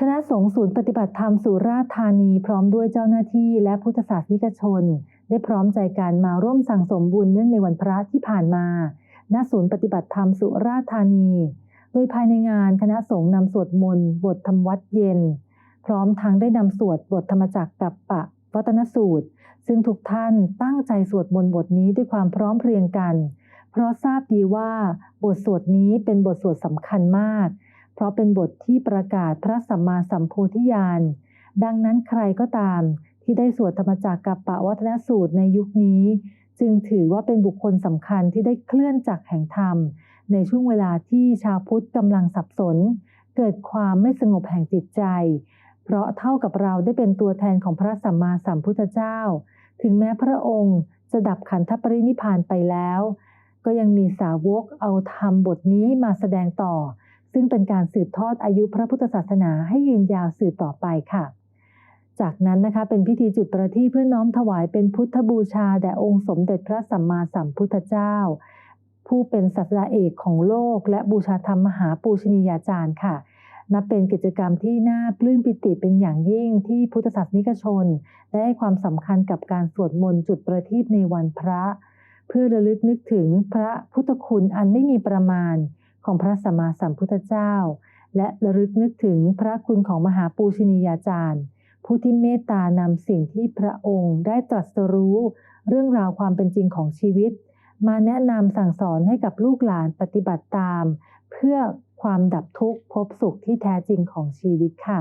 คณะสงฆ์ศูนย์ปฏิบัติธรรมสุราษฎร์ธานีพร้อมด้วยเจ้าหน้าที่และพุทธศาสนิกชน ได้พร้อมใจกันมาร่วมสั่งสมบุญเนื่องในวันพระที่ผ่านมา ณ ศูนย์ปฏิบัติธรรมสุราษฎร์ธานี โดยภายในงานคณะสงฆ์นำสวดมนต์บทธรรมวัดเย็น พร้อมทั้งได้นำสวดบทธรรมจักรกับปะวัตนสูตร ซึ่งทุกท่านตั้งใจสวดมนต์บทนี้ด้วยความพร้อมเพรียงกัน เพราะทราบดีว่าบทสวดนี้เป็นบทสวดสำคัญมาก เพราะเป็นบทที่ประกาศพระสัมมาสัมโพธิญาณ ดังนั้นใครก็ตามที่ได้สวดธรรมจักรกับปะวัฒนสูตรในยุคนี้ จึงถือว่าเป็นบุคคลสำคัญที่ได้เคลื่อนจากแห่งธรรม ในช่วงเวลาที่ชาวพุทธกำลังสับสน เกิดความไม่สงบแห่งจิตใจ เพราะเท่ากับเราได้เป็นตัวแทนของพระสัมมาสัมพุทธเจ้า ถึงแม้พระองค์จะดับขันธปรินิพานไปแล้ว ก็ยังมีสาวกเอาธรรมบทนี้มาแสดงต่อ ซึ่งเป็นการสืบทอดอายุพระพุทธศาสนาให้ยืนยาวสืบต่อไปค่ะ จากนั้นนะคะเป็นพิธีจุดประทีปเพื่อน้อมถวายเป็นพุทธบูชาแด่องค์สมเด็จพระสัมมาสัมพุทธเจ้า ผู้เป็นศาสดาเอกของโลก และบูชาธรรมมหาปูชนียาจารย์ค่ะนับเป็นกิจกรรมที่น่าปลื้มปิติเป็นอย่างยิ่งที่พุทธศาสนิกชน ได้ให้ความสำคัญกับการสวดมนต์จุดประทีปในวันพระ เพื่อระลึกนึกถึงพระพุทธคุณอันไม่มีประมาณ ของพระสัมมาสัมพุทธเจ้า และระลึกนึกถึงพระคุณของมหาปูชนียาจารย์ ผู้ที่เมตตานำสิ่งที่พระองค์ได้ตรัสรู้ เรื่องราวความเป็นจริงของชีวิต มาแนะนำสั่งสอนให้กับลูกหลานปฏิบัติตาม เพื่อความดับทุกข์พบสุขที่แท้จริงของชีวิตค่ะ